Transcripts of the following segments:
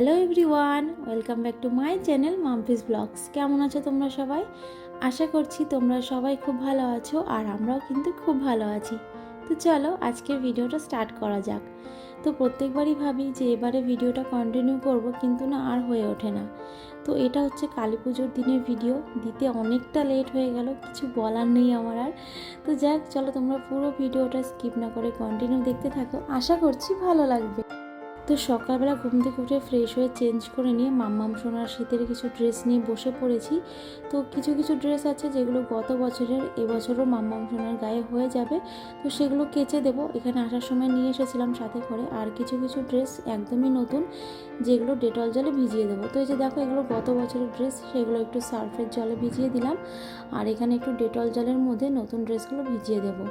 Hello everyone, welcome back to my channel Mampi's blogs. কেমন আছো তোমরা সবাই? আশা করছি তোমরা সবাই খুব ভালো আছো আর আমরাও কিন্তু খুব ভালো আছি। তো চলো আজকের ভিডিওটা স্টার্ট করা যাক। তো প্রত্যেকবারই ভাবি যে এবারে ভিডিওটা কন্টিনিউ করব, কিন্তু না, আর হয়ে ওঠে না। তো এটা হচ্ছে কালী পুজোর দিনের ভিডিও। দিতে অনেকটা লেট হয়ে গেল, কিছু বলার নেই আমার আর। তো যাক, চলো তোমরা পুরো ভিডিওটা স্কিপ না করে কন্টিনিউ দেখতে থাকো। আশা করছি ভালো লাগবে। তো সকালবেলা ঘুম থেকে উঠে ফ্রেশ হয়ে চেঞ্জ করে নিয়ে মাম্মাম, সোনার শীতের কিছু ড্রেস নিয়ে বসে পড়েছি। তো কিছু কিছু ড্রেস আছে যেগুলো গত বছরের এবছরও মাম্মাম, সোনার গায়ে হয়ে যাবে। তো সেগুলো কেচে দেবো। এখানে আসার সময় নিয়ে এসেছিলাম সাথে করে। আর কিছু কিছু ড্রেস একদমই নতুন, যেগুলো ডেটল জলে ভিজিয়ে দেবো। তো এই যে দেখো এগুলো গত বছরের ড্রেস সেগুলো একটু সার্ফের জলে ভিজিয়ে দিলাম। আর এখানে একটু ডেটল জলের মধ্যে নতুন ড্রেসগুলো ভিজিয়ে দেবো।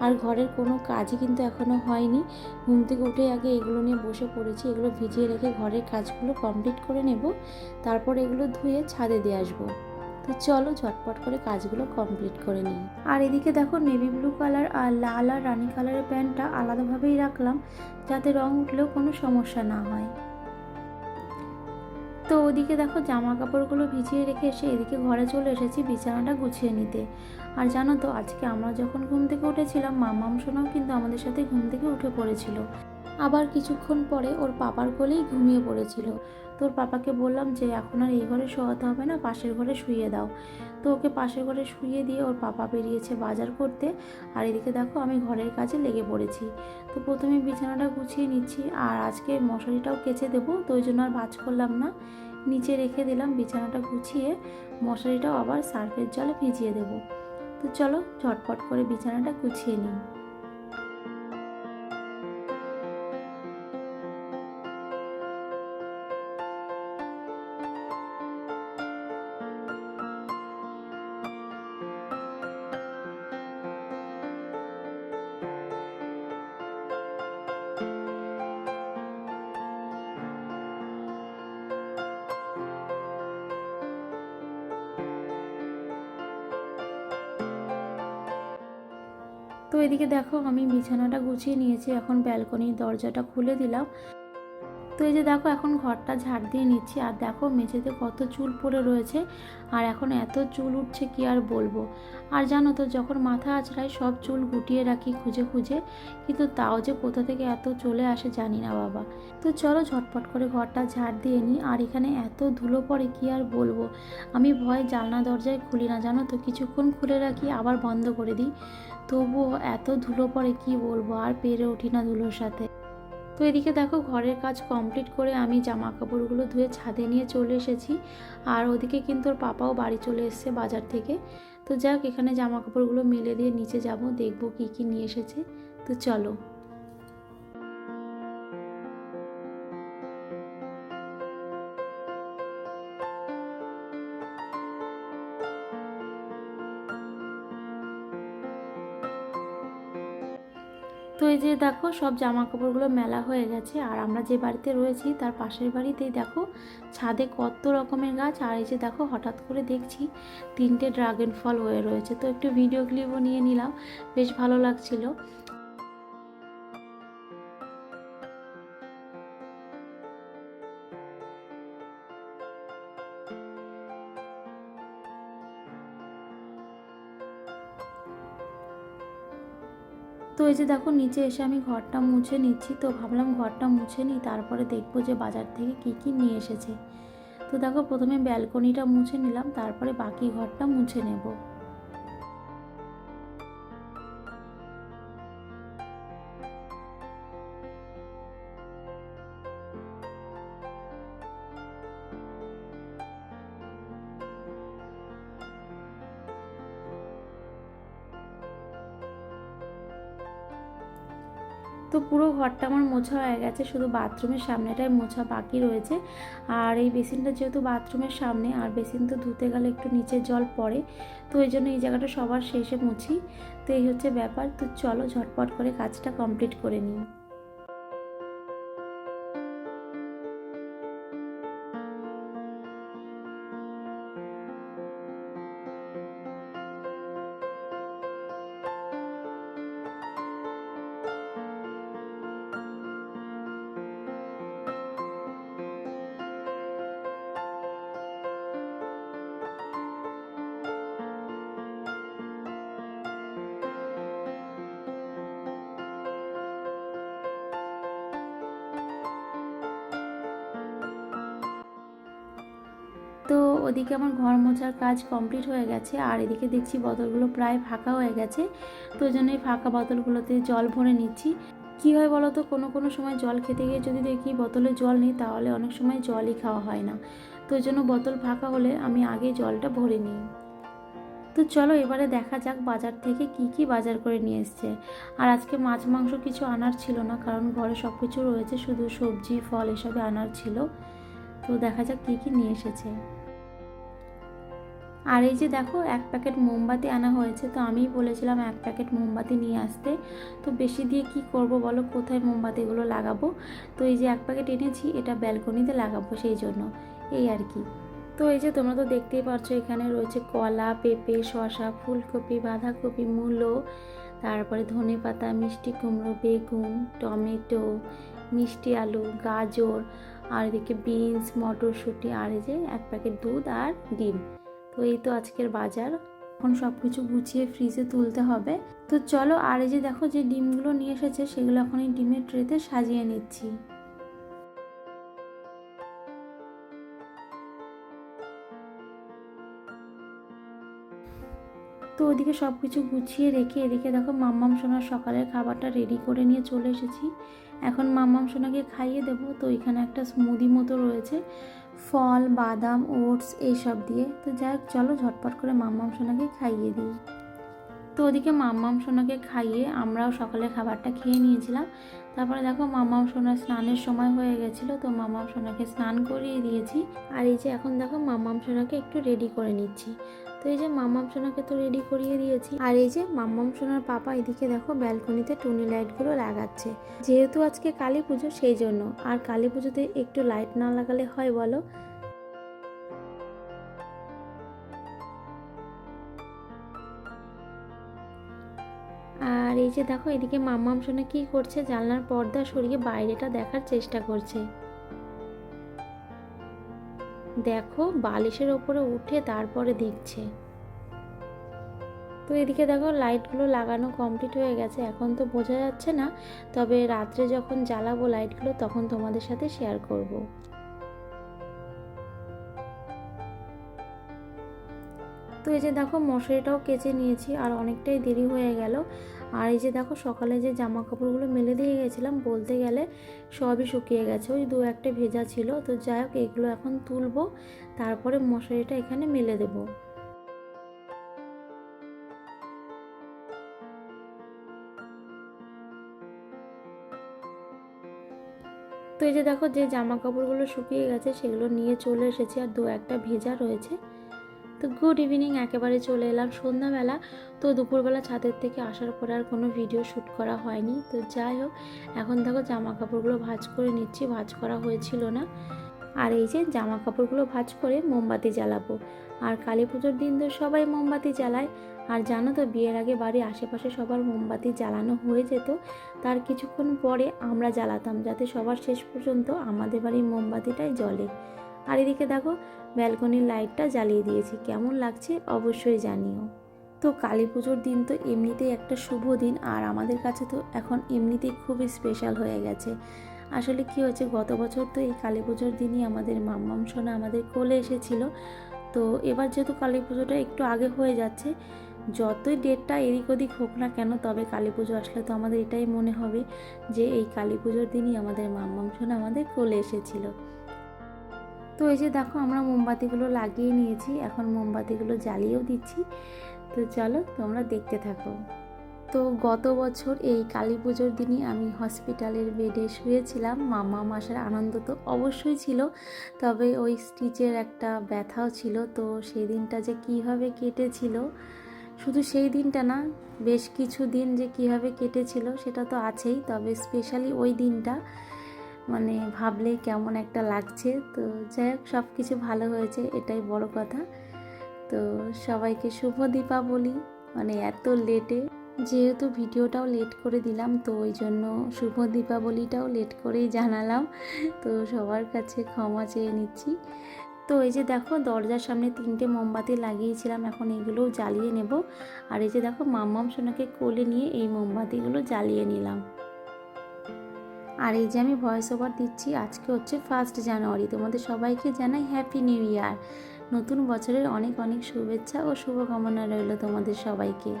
আর ঘরের কোনো কাজই কিন্তু এখনও হয়নি। ঘুম থেকে উঠে আগে এগুলো নিয়ে বসে পড়েছি এগুলো ভিজিয়ে রেখে ঘরের কাজগুলো কমপ্লিট করে নেব, তারপর এগুলো ধুয়ে ছাদে দিয়ে আসব। তো চলো ঝটপট করে কাজগুলো কমপ্লিট করে নিই। আর এদিকে দেখো নেভি ব্লু কালার আর লাল আর রানী কালারের প্যান্টটা আলাদাভাবেই রাখলাম, যাতে রং উঠলেও কোনো সমস্যা না হয়। তো ওদিকে দেখো জামা কাপড়গুলো ভিজিয়ে রেখে এসে এদিকে ঘরে চলে এসেছি বিছানাটা গুছিয়ে নিতে। আর জানো তো, আজকে আমরা যখন ঘুম থেকে উঠেছিলাম, মামাম সোনাও কিন্তু আমাদের সাথে ঘুম থেকে উঠে পড়েছিল। আবার কিছুক্ষণ পরে ওর পাপার কোলেই ঘুমিয়ে পড়েছিল। তোর পাপাকে বললাম যে, এখন আর এই ঘরে শোয়াতে হবে না, পাশের ঘরে শুয়ে দাও। তো ওকে পাশের ঘরে শুয়ে দিয়ে ওর পাপা বেরিয়েছে বাজার করতে। আর এদিকে দেখো, আমি ঘরের কাজে লেগে পড়েছি। তো প্রথমে বিছানাটা গুছিয়ে নিচ্ছি, আর আজকে মশারিটাও কেচে দেবো, তো ওই জন্য আর ভাজ করলাম না। নিচে রেখে দিলাম বিছানাটা গুছিয়ে, মশারিটাও আবার সার্ফের জলে ভিজিয়ে দেবো। তো চলো, ঝটপট করে বিছানাটা গুছিয়ে নিই। তো এদিকে দেখো আমি বিছানাটা গুছিয়ে নিয়েছি, এখন ব্যালকনির দরজাটা খুলে দিলাম। তো এই যে দেখো, এখন ঘরটা ঝাড় দিয়ে নিচ্ছি, আর দেখো মেঝেতে কত চুল পড়ে রয়েছে, আর এখন এত চুল উঠছে কি আর বলব। আর জানো তো, যখন মাথা আঁচড়াই সব চুল গুটিয়ে রাখি খুঁজে খুঁজে, কিন্তু তাও যে কোথা থেকে এত চলে আসে জানি না বাবা। তো চলো ঝটপট করে ঘরটা ঝাড় দিয়ে নিই, আর এখানে এত ধুলো পড়ে কি আর বলব। আমি ভয় জানলা দরজায় খুলি না, জানো তো, কিছুক্ষণ খুলে রাখি, আবার বন্ধ করে দিই। তবুও এত ধুলো পরে কি বলব? আর পেরে উঠি না ধুলোর সাথে। তো এদিকে দেখো, ঘরের কাজ কমপ্লিট করে আমি জামা কাপড়গুলো ধুয়ে ছাদে নিয়ে চলে এসেছি। আর ওদিকে কিন্তু ওর পাপাও বাড়ি চলে এসছে বাজার থেকে। তো যাক, এখানে জামা কাপড়গুলো মেলে দিয়ে নিচে যাব, দেখব কি কি নিয়ে এসেছে। তো চলো। তো এই যে দেখো, সব জামা কাপড়গুলো মেলা হয়ে গেছে। আর আমরা যে বাড়িতে রয়েছি, তার পাশের বাড়িতেই দেখো, ছাদে কত রকমের গাছ। আর এই যে দেখো, হঠাৎ করে দেখছি তিনটে ড্রাগন ফল হয়ে রয়েছে। তো একটু ভিডিও ক্লিপও নিয়ে নিলাম, বেশ ভালো লাগছিল। এই যে দেখো, নিচে এসে আমি ঘরটা মুছে নিচ্ছি তো, ভাবলাম ঘরটা মুছে নিই, তারপরে দেখব যে বাজার থেকে কি কি নিয়ে এসেছে। তো দেখো, প্রথমে ব্যালকনিটা মুছে নিলাম, তারপরে বাকি ঘরটা মুছে নেব। তো পুরো ঘরটা আমার মোছা হয়ে গেছে, শুধু বাথরুমের সামনেটাই মোছা বাকি রয়েছে। আর এই বেসিনটা যেহেতু বাথরুমের সামনে, আর বেসিন তো ধুতে গেলে একটু নিচে জল পড়ে, তো এই জন্য এই জায়গাটা সবার শেষে মুছি। তো এই হচ্ছে ব্যাপার, তো চলো ঝটপট করে কাজটা কমপ্লিট করে নিই। ওদিকে আমার ঘর মোছার কাজ কমপ্লিট হয়ে গেছে, আর এদিকে দেখছি বোতলগুলো প্রায় ফাঁকা হয়ে গেছে, তো ওই জন্য এই ফাঁকা বোতলগুলোতে জল ভরে নিচ্ছি। কী হয় বলো তো, কোনো কোনো সময় জল খেতে গিয়ে যদি দেখি বোতলে জল নেই, তাহলে অনেক সময় জলই খাওয়া হয় না। তো জন্য বোতল ফাঁকা হলে আমি আগে জলটা ভরে নিই। তো চলো এবারে দেখা যাক বাজার থেকে কি কি বাজার করে নিয়ে এসছে। আর আজকে মাছ মাংস কিছু আনার ছিল না, কারণ ঘরে সব কিছু রয়েছে, শুধু সবজি, ফল এসবে আনার ছিল। তো দেখা যাক কি কি নিয়ে এসেছে। আর এই যে দেখো, এক প্যাকেট মোমবাতি আনা হয়েছে, তো আমিই বলেছিলাম এক প্যাকেট মোমবাতি নিয়ে আসতে। তো বেশি দিয়ে কি করব বলো? কোথায় মোমবাতিগুলো লাগাবো? তো এই যে এক প্যাকেট এনেছি, এটা ব্যালকনিতে লাগাবো সেই জন্য। এই আর কি। তো এই যে তোমরা তো দেখতেই পাচ্ছ এখানে রয়েছে কলা, পেঁপে, শসা, ফুলকপি, বাঁধাকপি, মূলো, তারপরে ধনে পাতা মিষ্টি কুমড়ো, বেগুন, টমেটো, মিষ্টি আলু, গাজর, আর এদিকে বিনস, মটরশুঁটি, আর এই যে এক প্যাকেট দুধ আর ডিম। তো এই তো আজকের বাজার। এখন সব কিছু গুছিয়ে ফ্রিজে তুলতে হবে। তো চলো, আর এই যে দেখো যে ডিমগুলো নিয়ে এসেছে, সেগুলো এখন এই ডিমের ট্রেতে সাজিয়ে নিচ্ছি। তো ওদিকে সব কিছু গুছিয়ে রেখে এদিকে দেখো মাম্মাম সোনার সকালের খাবারটা রেডি করে নিয়ে চলে এসেছি। এখন মাম্মাম সোনাকে খাইয়ে দেবো, তো এখানে একটা স্মুদি মতো রয়েছে। ফল, বাদাম, ওটস এইসব দিয়ে। তো যাই চলো ঝটপট করে মাম্মাম সোনাকে খাইয়ে দিই। তো ওদিকে মাম্মাম সোনাকে খাইয়ে আমরাও সকালে খাবারটা খেয়ে নিয়েছিলাম। তারপরে দেখো মামাম সোনা স্নানের সময় হয়ে গেছিল, তো মামাম সোনাকে স্নান করিয়ে দিয়েছি। আর এই যে এখন দেখো মামাম সোনাকে একটু রেডি করে নিচ্ছি। তো এই যে মাম্মাম সোনাকে তো রেডি করিয়ে দিয়েছি। আর এই যে মামাম সোনার পাপা এদিকে দেখো ব্যালকনিতে টুনি লাইটগুলো লাগাচ্ছে। যেহেতু আজকে কালী পুজো, সেই জন্য। আর কালী পুজোতে একটু লাইট না লাগালে হয় বলো? আর এই যে দেখো, এদিকে মাম্মাম সোনা কি করছে? জানলার পর্দা সরিয়ে বাইরেটা দেখার চেষ্টা করছে। দেখো, বালিশের ওপরে উঠে তারপরে দেখছে। তো এদিকে দেখো, লাইটগুলো লাগানো কমপ্লিট হয়ে গেছে। এখন তো বোঝা যাচ্ছে না, তবে রাত্রে যখন জ্বালাবো লাইটগুলো, তখন তোমাদের সাথে শেয়ার করব। তো এই যে দেখো মশারিটাও কেচে নিয়েছি আর অনেকটাই দেরি হয়ে গেল। আর এই যে দেখো সকালে যে জামা কাপড়গুলো মেলে দিয়ে গেছিলাম, বলতে গেলে সবই শুকিয়ে গেছে। ওই দু একটা ভেজা ছিল। তো যাই হোক, এগুলো এখন তুলবো, তারপরে মশারিটা এখানে মেলে দেবো। তো এই যে দেখো যে জামা কাপড়গুলো শুকিয়ে গেছে, সেগুলো নিয়ে চলে এসেছি। আর দু একটা ভেজা রয়েছে। তো গুড ইভিনিং একেবারে চলে এলাম সন্ধ্যাবেলা। তো দুপুরবেলা ছাদের থেকে আসার পরে আর কোনো ভিডিও শ্যুট করা হয়নি। তো যাই হোক, এখন দেখো জামা কাপড়গুলো ভাজ করে নিচ্ছি। ভাজ করা হয়েছিল না। আর এই যে জামা কাপড়গুলো ভাজ করে মোমবাতি জ্বালাবো। আর কালী পুজোর দিন তো সবাই মোমবাতি জ্বালায়। আর জানো তো, বিয়ের আগে বাড়ির আশেপাশে সবার মোমবাতি জ্বালানো হয়ে যেত। তার কিছুক্ষণ পরে আমরা জ্বালাতাম, যাতে সবার শেষ পর্যন্ত আমাদের বাড়ির মোমবাতিটাই জ্বলে। আর এদিকে দেখো ব্যালকনির লাইটটা জ্বালিয়ে দিয়েছি। কেমন লাগছে অবশ্যই জানিও। তো কালী পুজোর দিন তো এমনিতেই একটা শুভ দিন, আর আমাদের কাছে তো এখন এমনিতেই খুবই স্পেশাল হয়ে গেছে। আসলে কি হয়েছে, গত বছর তো এই কালী পুজোর দিনই আমাদের মাম্মাম সোনা আমাদের কোলে এসেছিল। তো এবার যেহেতু কালী পুজোটা একটু আগে হয়ে যাচ্ছে, যতই ডেটটা এদিক ওদিক হোক না কেন, তবে কালী পুজো আসলে তো আমাদের এটাই মনে হবে যে এই কালী পুজোর দিনই আমাদের মাম্মাম সোনা আমাদের কোলে এসেছিল। তো এই যে দেখো আমরা মোমবাতিগুলো লাগিয়ে নিয়েছি, এখন মোমবাতিগুলো জ্বালিয়েও দিচ্ছি। তো চলো তোমরা দেখতে থাকো। তো গত বছর এই কালী পুজোর দিনই আমি হসপিটালের বেডে শুয়েছিলাম। মামা মাসার আনন্দ তো অবশ্যই ছিল, তবে ওই স্টিচের একটা ব্যথাও ছিল। তো সেই দিনটা যে কীভাবে কেটেছিল, শুধু সেই দিনটা না, বেশ কিছু দিন যে কীভাবে কেটেছিল সেটা তো আছেই, তবে স্পেশালি ওই দিনটা মানে ভাবলে কেমন একটা লাগছে। তো যাই হোক সব কিছু ভালো হয়েছে, এটাই বড় কথা। তো সবাইকে শুভ দীপাবলি। মানে এত লেটে যেহেতু ভিডিওটাও লেট করে দিলাম, তো ওই জন্য শুভ দীপাবলিটাও লেট করেই জানালাম। তো সবার কাছে ক্ষমা চেয়ে নিচ্ছি। তো এই যে দেখো, দরজার সামনে তিনটে মোমবাতি লাগিয়েছিলাম, এখন এগুলোও জ্বালিয়ে নেব। আর এই যে দেখো, মাম্মাম সোনাকে কোলে নিয়ে এই মোমবাতিগুলো জ্বালিয়ে নিলাম। আর এই যে আমি ভয়েস ওভার দিচ্ছি, আজকে হচ্ছে ফার্স্ট জানুয়ারি তোমাদের সবাইকে জানাই হ্যাপি নিউ ইয়ার নতুন বছরের অনেক অনেক শুভেচ্ছা ও শুভকামনা রইল তোমাদের সবাইকে।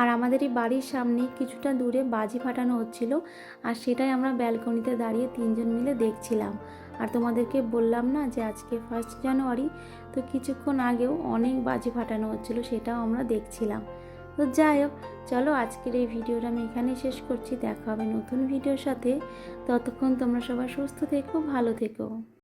আর আমাদের এই বাড়ির সামনে কিছুটা দূরে বাজি ফাটানো হচ্ছিল, আর সেটাই আমরা ব্যালকনিতে দাঁড়িয়ে তিনজন মিলে দেখছিলাম। আর তোমাদেরকে বললাম না যে আজকে ফার্স্ট জানুয়ারি তো কিছুক্ষণ আগেও অনেক বাজি ফাটানো হচ্ছিল, সেটাও আমরা দেখছিলাম। তো যাই হোক, চলো আজকের এই ভিডিওটা আমি এখানে শেষ করছি। দেখা হবে নতুন ভিডিওর সাথে। ততক্ষণ তোমরা সবাই সুস্থ থেকো, ভালো থেকো।